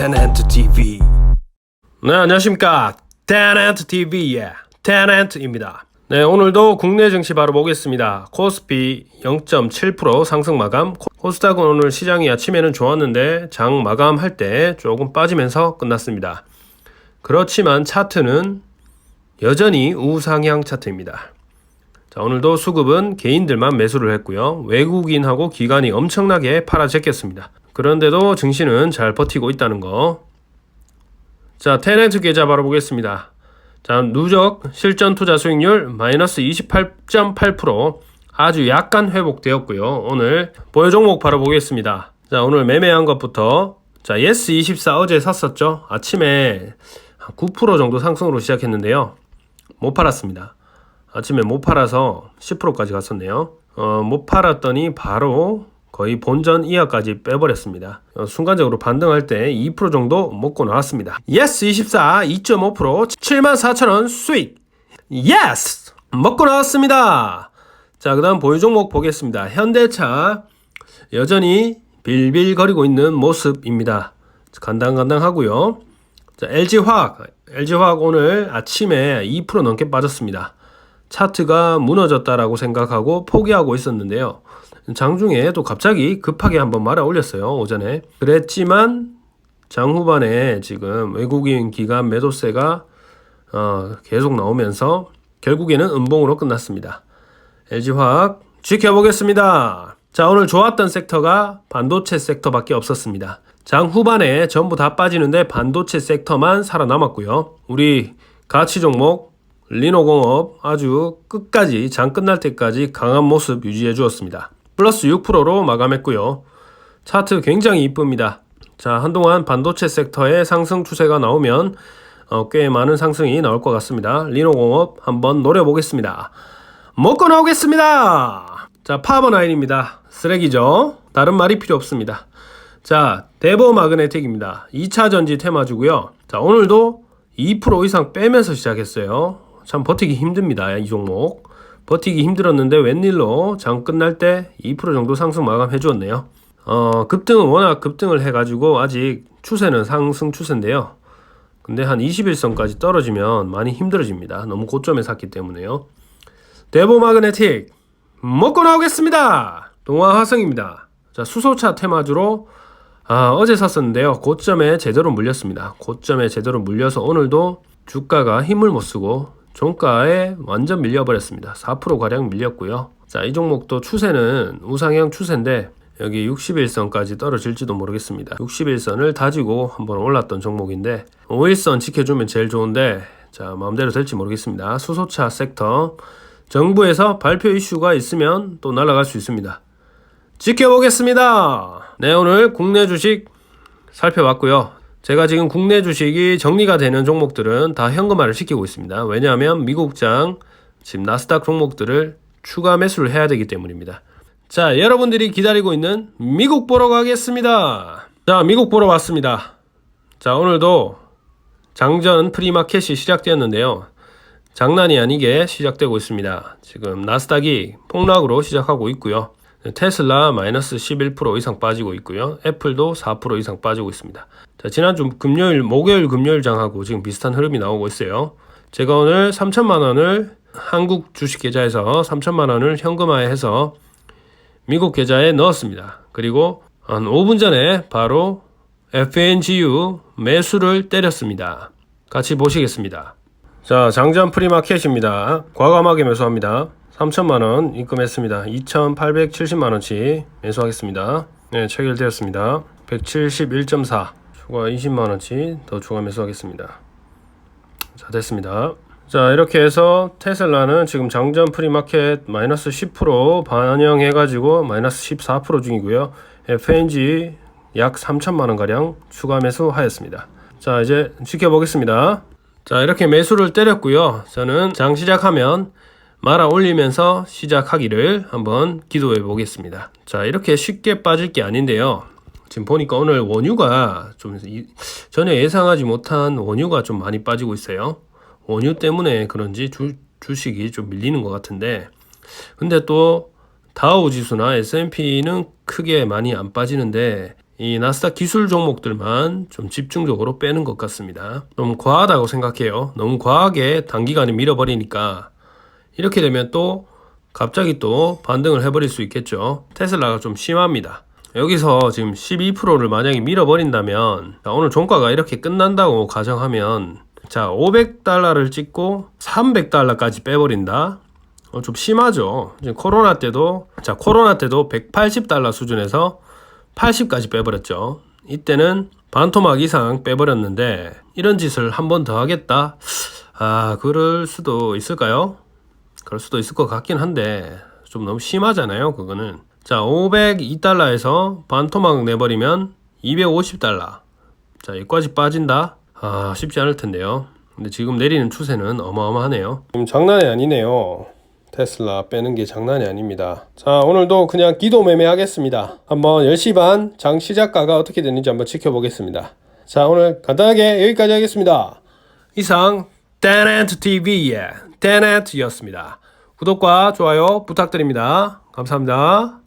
테넨트 TV 네 안녕하십니까. 테넨트 TV의 테넨트입니다. 네 오늘도 국내 증시 바로 보겠습니다. 코스피 0.7% 상승 마감. 코스닥은 오늘 시장이 아침에는 좋았는데 장 마감할 때 조금 빠지면서 끝났습니다. 그렇지만 차트는 여전히 우상향 차트입니다. 자, 오늘도 수급은 개인들만 매수를 했고요. 외국인하고 기관이 엄청나게 팔아제꼈습니다. 그런데도 증시는 잘 버티고 있다는 거. 자, 테넨트 계좌 바로 보겠습니다. 자, 누적 실전 투자 수익률 마이너스 28.8% 아주 약간 회복되었고요. 오늘 보유 종목 바로 보겠습니다. 자, 오늘 매매한 것부터 자, 예스24 어제 샀었죠. 아침에 9% 정도 상승으로 시작했는데요. 못 팔았습니다. 아침에 못 팔아서 10%까지 갔었네요. 어, 못 팔았더니 바로 거의 본전 이하까지 빼버렸습니다. 어, 순간적으로 반등할 때 2% 정도 먹고 나왔습니다. 예스 24 2.5% 74,000원 수익. 예스 먹고 나왔습니다. 자, 그 다음 보유 종목 보겠습니다. 현대차 여전히 빌빌거리고 있는 모습입니다. 간당간당 하고요. 자, LG화학 LG화학 오늘 아침에 2% 넘게 빠졌습니다. 차트가 무너졌다라고 생각하고 포기하고 있었는데요. 장중에 또 갑자기 급하게 한번 말아 올렸어요. 오전에. 그랬지만 장 후반에 지금 외국인 기관 매도세가 어, 계속 나오면서 결국에는 음봉으로 끝났습니다. LG화학 지켜보겠습니다. 자, 오늘 좋았던 섹터가 반도체 섹터밖에 없었습니다. 장 후반에 전부 다 빠지는데 반도체 섹터만 살아남았고요. 우리 가치 종목 리노공업 아주 끝까지 장 끝날 때까지 강한 모습 유지해 주었습니다. 플러스 6%로 마감했고요. 차트 굉장히 이쁩니다. 자, 한동안 반도체 sek터의 상승 추세가 나오면 어, 꽤 많은 상승이 나올 것 같습니다. 리노공업 한번 노려보겠습니다. 먹고 나오겠습니다. 자, 파버나인입니다. 쓰레기죠? 다른 말이 필요 없습니다. 자, 데보 마그네틱입니다. 2차 전지 테마주고요. 자, 오늘도 2% 이상 빼면서 시작했어요. 참 버티기 힘듭니다. 이 종목. 버티기 힘들었는데 웬일로 장 끝날 때 2% 정도 상승 마감해 주었네요. 어, 급등은 워낙 급등을 해가지고 아직 추세는 상승 추세인데요. 근데 한 21선까지 떨어지면 많이 힘들어집니다. 너무 고점에 샀기 때문에요. 데보 마그네틱 먹고 나오겠습니다. 동화 화성입니다. 자 수소차 테마주로 아, 어제 샀었는데요. 고점에 제대로 물렸습니다. 고점에 제대로 물려서 오늘도 주가가 힘을 못 쓰고 종가에 완전 밀려버렸습니다. 4%가량 밀렸고요. 자, 이 종목도 추세는 우상향 추세인데 여기 61선까지 떨어질지도 모르겠습니다. 61선을 다지고 한번 올랐던 종목인데 5일선 지켜주면 제일 좋은데 자 마음대로 될지 모르겠습니다. 수소차 섹터 정부에서 발표 이슈가 있으면 또 날아갈 수 있습니다. 지켜보겠습니다. 네 오늘 국내 주식 살펴봤고요. 제가 지금 국내 주식이 정리가 되는 종목들은 다 현금화를 시키고 있습니다. 왜냐하면 미국장 지금 나스닥 종목들을 추가 매수를 해야 되기 때문입니다. 자, 여러분들이 기다리고 있는 미국 보러 가겠습니다. 자, 미국 보러 왔습니다. 자, 오늘도 장전 프리마켓이 시작되었는데요. 장난이 아니게 시작되고 있습니다. 지금 나스닥이 폭락으로 시작하고 있고요. 테슬라 마이너스 11% 이상 빠지고 있고요. 애플도 4% 이상 빠지고 있습니다. 자, 지난주 금요일, 목요일 금요일 장하고 지금 비슷한 흐름이 나오고 있어요. 제가 오늘 3천만 원을 한국 주식 계좌에서 3천만 원을 현금화해서 미국 계좌에 넣었습니다. 그리고 한 5분 전에 바로 FNGU 매수를 때렸습니다. 같이 보시겠습니다. 자, 장전 프리마켓입니다. 과감하게 매수합니다. 3천만원 입금했습니다. 2,870만원치 매수하겠습니다. 네, 체결되었습니다. 171.4 추가 20만원치 더 추가 매수하겠습니다. 자, 됐습니다. 자, 이렇게 해서 테슬라는 지금 장전 프리마켓 마이너스 10% 반영해가지고 마이너스 14% 중이고요. FNG 약 3천만원가량 추가 매수하였습니다. 자, 이제 지켜보겠습니다. 자, 이렇게 매수를 때렸고요. 저는 장 시작하면 말아 올리면서 시작하기를 한번 기도해 보겠습니다. 자, 이렇게 쉽게 빠질 게 아닌데요. 지금 보니까 오늘 원유가 좀 전혀 예상하지 못한 원유가 좀 많이 빠지고 있어요. 원유 때문에 그런지 주, 주식이 좀 밀리는 것 같은데 근데 또 다우 지수나 S&P는 크게 많이 안 빠지는데 이 나스닥 기술 종목들만 좀 집중적으로 빼는 것 같습니다. 좀 과하다고 생각해요. 너무 과하게 단기간에 밀어버리니까 이렇게 되면 또 갑자기 또 반등을 해버릴 수 있겠죠. 테슬라가 좀 심합니다. 여기서 지금 12%를 만약에 밀어버린다면 자, 오늘 종가가 이렇게 끝난다고 가정하면 자 500달러를 찍고 300달러까지 빼버린다. 어, 좀 심하죠. 지금 코로나 때도 자 코로나 때도 180달러 수준에서 80까지 빼버렸죠. 이때는 반토막 이상 빼버렸는데 이런 짓을 한 번 더 하겠다. 아 그럴 수도 있을까요? 그럴 수도 있을 것 같긴 한데 좀 너무 심하잖아요. 그거는 자 502달러에서 반토막 내버리면 250달러. 자 여기까지 빠진다. 아 쉽지 않을 텐데요. 근데 지금 내리는 추세는 어마어마하네요. 지금 장난이 아니네요. 테슬라 빼는 게 장난이 아닙니다. 자, 오늘도 그냥 기도 매매 하겠습니다. 한번 10시 반 장 시작가가 어떻게 되는지 한번 지켜보겠습니다. 자, 오늘 간단하게 여기까지 하겠습니다. 이상 테넨트 TV의 테넨트였습니다. 구독과 좋아요 부탁드립니다. 감사합니다.